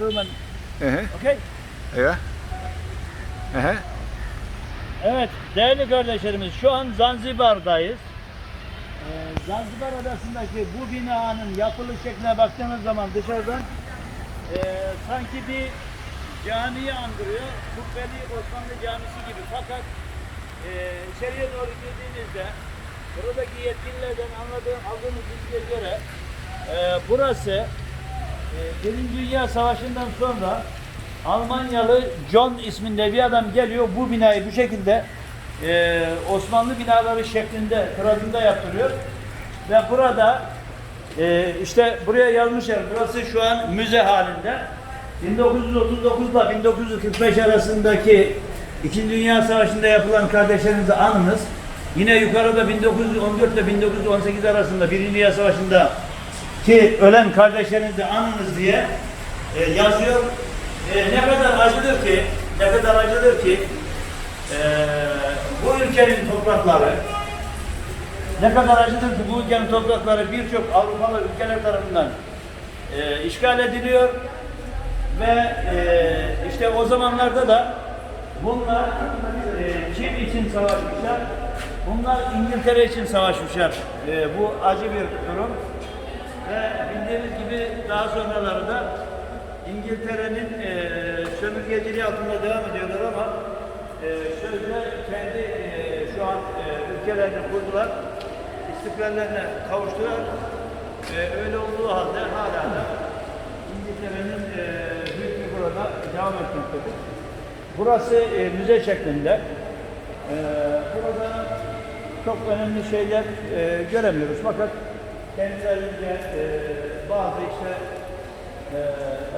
Rumen. Okey? Evet. Evet değerli kardeşlerimiz şu an Zanzibar'dayız. Ee, Zanzibar Adası'ndaki bu binanın yapılış şekline baktığımız zaman dışarıdan e, sanki bir camiyi andırıyor. Kubbeli Osmanlı Camisi gibi. Fakat e, içeriye doğru girdiğinizde buradaki yetkililerden anladığım aldığımız bilgiye göre e, burası Birinci Dünya Savaşı'ndan sonra Almanyalı John isminde bir adam geliyor bu binayı bu şekilde e, Osmanlı binaları şeklinde kırazında yaptırıyor ve burada e, işte buraya yazmışlar burası şu an müze halinde 1939 ile 1945 arasındaki İkinci Dünya Savaşı'nda yapılan kardeşlerinizi anınız. Yine yukarıda 1914 ile 1918 arasında Birinci Dünya Savaşı'nda ki ölen kardeşlerinizi anınız diye e, yazıyor. E, ne kadar acıdır ki, ne kadar acıdır ki e, bu ülkenin toprakları ne kadar acıdır ki bu ülkenin toprakları birçok Avrupalı ülkeler tarafından e, işgal ediliyor ve e, işte o zamanlarda da bunlar e, kim için savaşmışlar? Bunlar İngiltere için savaşmışlar. E, bu acı bir durum. Ve bildiğiniz gibi daha sonraları da İngiltere'nin e, sömürgeciliği altında devam ediyorlar ama e, sözde kendi e, şu an e, ülkelerini kurdular. İstiklallerine kavuştular. E, öyle olduğu halde hala da İngiltere'nin e, hükmü burada devam etmektedir. Burası e, müze şeklinde. E, burada çok önemli şeyler e, göremiyoruz fakat kendilerince e, bazı işte e,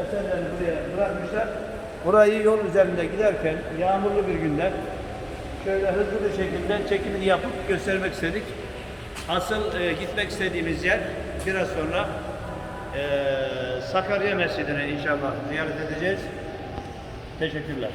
eserlerini buraya bırakmışlar. Burayı yol üzerinde giderken yağmurlu bir günde şöyle hızlı bir şekilde çekimini yapıp göstermek istedik. Asıl e, gitmek istediğimiz yer biraz sonra e, Sakarya Mescidi'ne inşallah ziyaret edeceğiz. Teşekkürler.